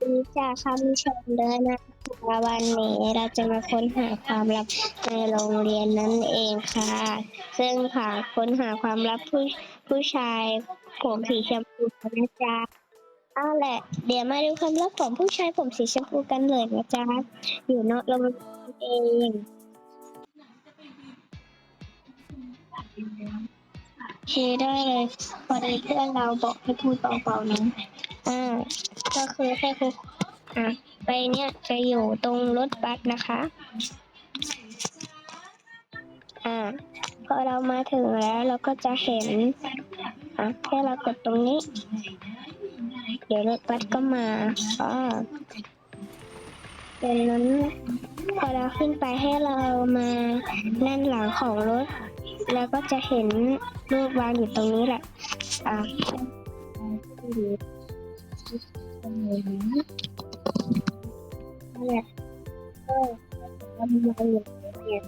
ดีจ้าคำชมเดินนะคะวันนี้เราจะมาค้นหาความลับในโรงเรียนนั่นเองค่ะ ซึ่งค่ะค้นหาความลับผู้ผู้ชายผมสีชมพูกันนะจ๊ะเอาแหละ เดี๋ยวมาดูความลับของผู้ชายผมสีชมพูกันเลยนะจ๊ะอยู่นอกโรงเรียนเอง เคได้เลยพอดีเพื่อนเราบอกให้พูดเบาๆนะอ่าก็คือให้ครูอะไปเนี่ยจะอยู่ตรงรถบัสนะคะ อ่าพอเรามาถึงแล้วเราก็จะเห็นอะแค่เรากดตรงนี้ เดี๋ยวรถบัสก็มาอ๋อดังนั้นพอเราขึ้นไปให้เรามาแน่นหลังของรถ แล้วก็จะเห็นรูปวางอยู่ตรงนี้แหละ อะนั่แหละก็มันยังอยู่เนี่ย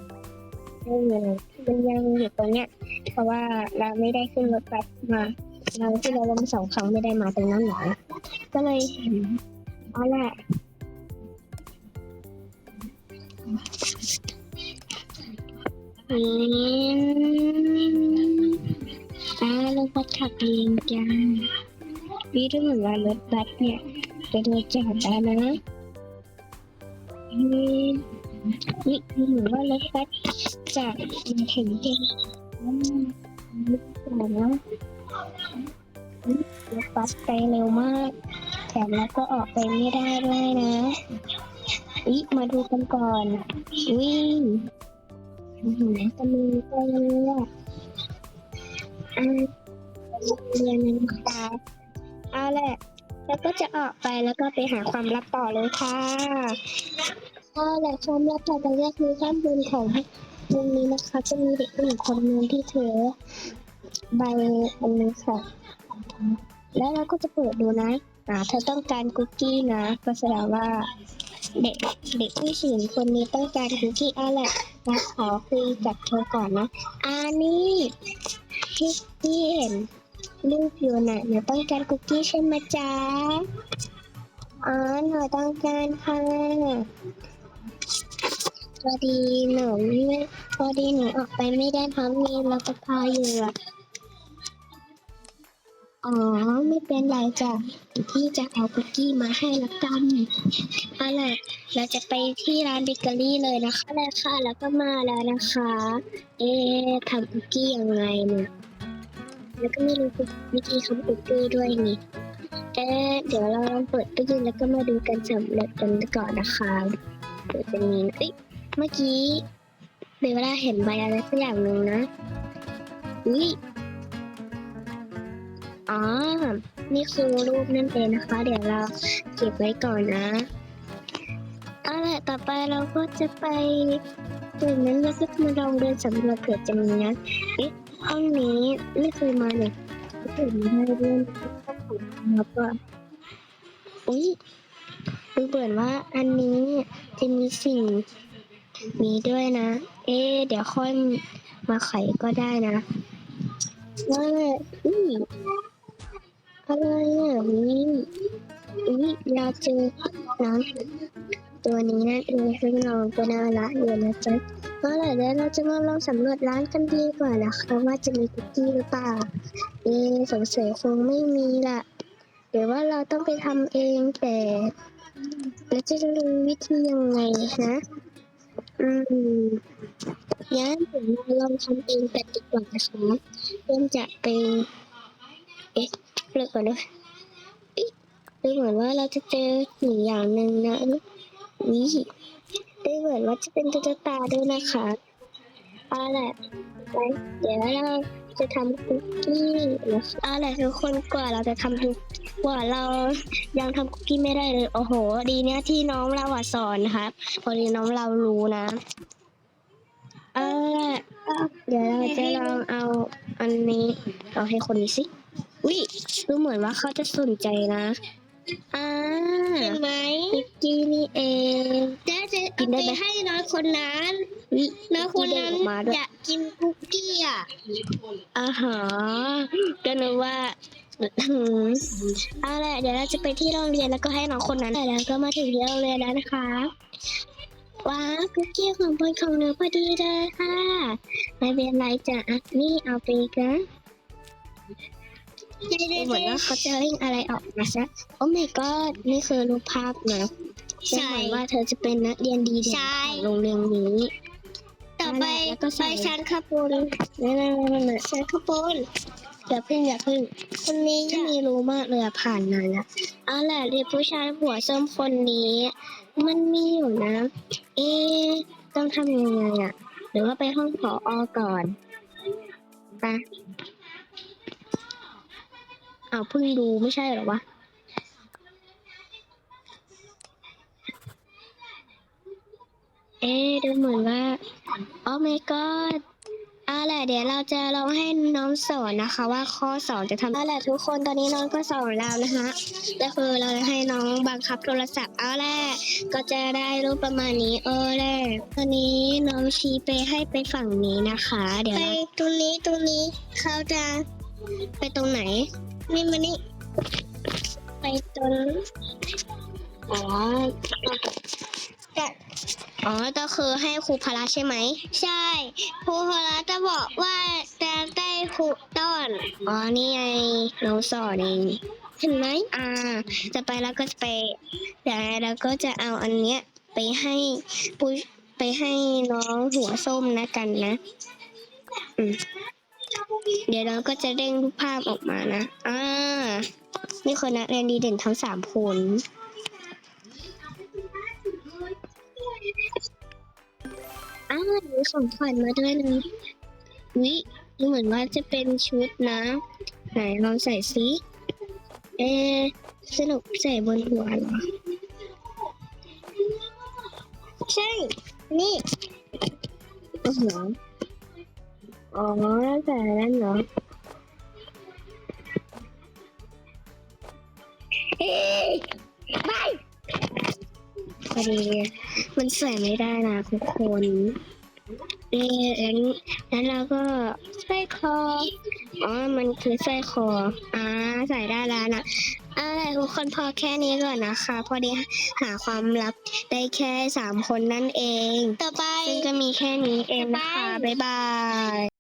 ไม่มีอะไรมันยังอยู่ตรงเนี้ย เพราะว่าเราไม่ได้ขึ้นรถบัสมาเราที่เราลงสองครั้งไม่ได้มาตรงนั้นหรอก็เลยเห็นเอาแหละนี่ อ่ารถบัสขับเองจังพี่ดูเหมือนว่ารถบัสเนี่ยจะโดนจับแล้วนะนี่นี่เหมือนว่ารถบัสจะมาถึงที่อืมนึกก่อนนะรถบัสไปเร็วมาก แถมแล้วก็ออกไปไม่ได้ด้วยนะอิมาดูกันก่อน วิ่ง หือจะมีไปเลยอะอ่าเรียนนะคะเอาแหละ แล้วก็จะออกไปแล้วก็ไปหาความลับต่อเลยค่ะก็แหละความลับต่อไปก็คือข้ามบนของวงนี้นะคะ จะมีเด็กผู้หญิงคนหนึงที่เธอใบอันนี้ค่ะ แล้วเราก็จะเปิดดูนะอ่าเธอต้องการคุกกี้นะก็แสดงว่า เด็กเด็กผู้หญิงคนนี้ต้องการคุกกี้เอาแหละมาขอคุยกับเธอก่อนนะอันนี้ที่ที่เห็นรูปอยู่น่ะหนูต้องการคุกกี้ใช่ไหมจ๊ะอ๋อหนูต้องการค่ะพอดีหนูไม่พอดีหนูออกไปไม่ได้เพราะมีรปภอยู่อะ อ๋อ ไม่เป็นไรจ้ะพี่จะเอาคุกกี้มาให้ละกันเอาล่ะเราจะไปที่ร้านเบเกอรี่เลยนะคะแล้วค่ะ แล้วก็มาแล้วนะคะ เอ๊ะทำคุกกี้ยังไงเนี่ยแล้วก็ไม่รู้วิธีทำคุกกี้ด้วยนี่เอ๊ะเดี๋ยวเราลองเปิดตู้เย็นแล้วก็มาดูกันสำเร็จกันก่อนนะคะเดี๋ยวจะมีเอ้ยเมื่อกี้เดี๋ยวเวลาเห็นใบอะไรสักอย่างหนึ่งนะอุ้ย อ๋อ นี่คือรูปนั่นเองนะคะ เดี๋ยวเราเก็บไว้ก่อนนะเอาละต่อไปเราก็จะไปจุดนั้นแล้วก็มาลองเดินสำรวจเผื่อจะมีนะเอ๊ะห้องนี้ไม่เคยมาเลยไม่เคยมาได้เรื่องแล้วก็อุ้ยดูเหมือนว่าอันนี้จะมีสิ่งนี้ด้วยนะ เอ๊เดี๋ยวค่อยมาไขก็ได้นะว่าอุ้ย อะไรอะนี่อุ้ยเราเจอน้องตัวนี้นั่นเองซึ่งเราก็น่ารักอยู่นะจ๊ะก็เลยเดี๋ยวเราจะมาลองสำรวจร้านกันดีกว่านะคะว่าจะมีคุกกี้หรือเปล่าเอสงสัยคงไม่มีละหรือว่าเราต้องไปทำเองแต่เราจะรู้วิธียังไงนะอืมงั้นเดี๋ยเราลองทำเองกันดีกว่านะคะเริ่มจากเป็นเอ๊ะ เลือกก่อนนะเอ๊ะดูเหมือนว่าเราจะเจอสิ่งอย่างหนึ่งนะวิดูเหมือนว่าจะเป็นตุ๊กตาด้วยนะคะเอาแหละเดี๋ยวเราจะทำคุกกี้นะคะเอาแหละทุกคนกว่าเราจะทำคุกกว่าเรายังทำคุกกี้ไม่ได้เลยโอ้โห ดีเนี่ยที่น้องเราสอนนะครับพอดีน้องเรารู้นะ เอาล่ะเดี๋ยวเราจะลองเอาอันนี้เอาให้คนนี้สิ วิดูเหมือนว่าเขาจะสนใจนะอ่าเห็นไหมคุกกี้นี่เองแด้จะกินได้เอาไหมไปให้น้อยคนนั้นวิน้อยคนนั้นคุกกี้เด้งออกมาด้วยอยากกินคุกกี้อะอาหารก็นึกว่าหืมเอาละเดี๋ยวเราจะไปที่โรงเรียนแล้วก็ให้น้องคนนั้นแล้วก็มาถึงที่โรงเรียนแล้วนะคะว้าวคุกกี้ของบนของหนูพอดีเลยค่ะ ไม่เป็นไรจ้ะอะนี่เอาไปกันเดี๋ยวเหมือนว่าเขาจะเร่งอะไรออกมาซะโอ้ my god นี่คือรูปภาพนะดูเหมือนว่าเธอจะเป็นนักเรียนดีเด่นใช่ของโรงเรียนนี้ ต่อไปแล้วก็ใส่ไปชั้นขบวนนั่นๆๆๆชั้นขบวนอย่าพึ่งอย่าพึ่งคนนี้ที่มีรู้มากเลยอะผ่านมาแล้วเอาแหละเด็กผู้ชายหัวส้มคนนี้ มันมีอยู่นะ เอ๊ะต้องทำยังไงอะหรือว่าไปห้องผออก่อนไปเอาเพิ่งดูไม่ใช่เหรอวะเอ๊ะดูเหมือนว่าโอ้ my god เอาแหละเดี๋ยวเราจะลองให้น้องสอนนะคะ ว่าข้อสอนจะทำเอาแหละทุกคนตอนนี้น้องก็สอนเรานะคะก็คือเราจะให้น้องบังคับโทรศัพท์เอาแหละก็จะได้รูปประมาณนี้เออแหละตอนนี้น้องชี้ไปให้ไปฝั่งนี้นะคะ เดี๋ยวไปเราตรงนี้ตรงนี้เขาจะไปตรงไหน นี่มานี่ไปตรงอ๋อจะอ๋อก็คือให้ครูพละใช่ไหม ใช่ ครูพละจะบอกว่าจะได้ครูต้อน อ๋อ นี่ไงน้องสอนเอง เห็นไหม อ่า จะไปแล้วก็จะไปเดี๋ยวเราก็จะเอาอันเนี้ยไปให้ปุ้ยไปให้น้องหัวส้มนะกันนะ อืม เดี๋ยวเราก็จะเร่งรูปภาพออกมานะ อ่า นี่คนนักเรียนดีเด่นทั้งสามคนอ้าวมีของขวัญมาด้วยนะวิดูเหมือนว่าจะเป็นชุดนะ ไหนลองใส่ซิเอ สนุกใส่บนหัวเหรอ ใช่ นี่อ๋อเห ออ๋อแต่นั่นเหรอเอ๊ะไปพอดีมันใส่ไม่ได้นะทุกคนเอ๊ะงั้นงั้นเราก็สร้อยคอ อ๋อ มันคือสร้อยคอ อ่า ใส่ได้แล้วนะเอาล่ะทุกคนพอแค่นี้ก่อนนะคะ พอดีหาความลับได้แค่สามคนนั่นเอง ต่อไปซึ่งก็มีแค่นี้เองนะคะ บ๊ายบาย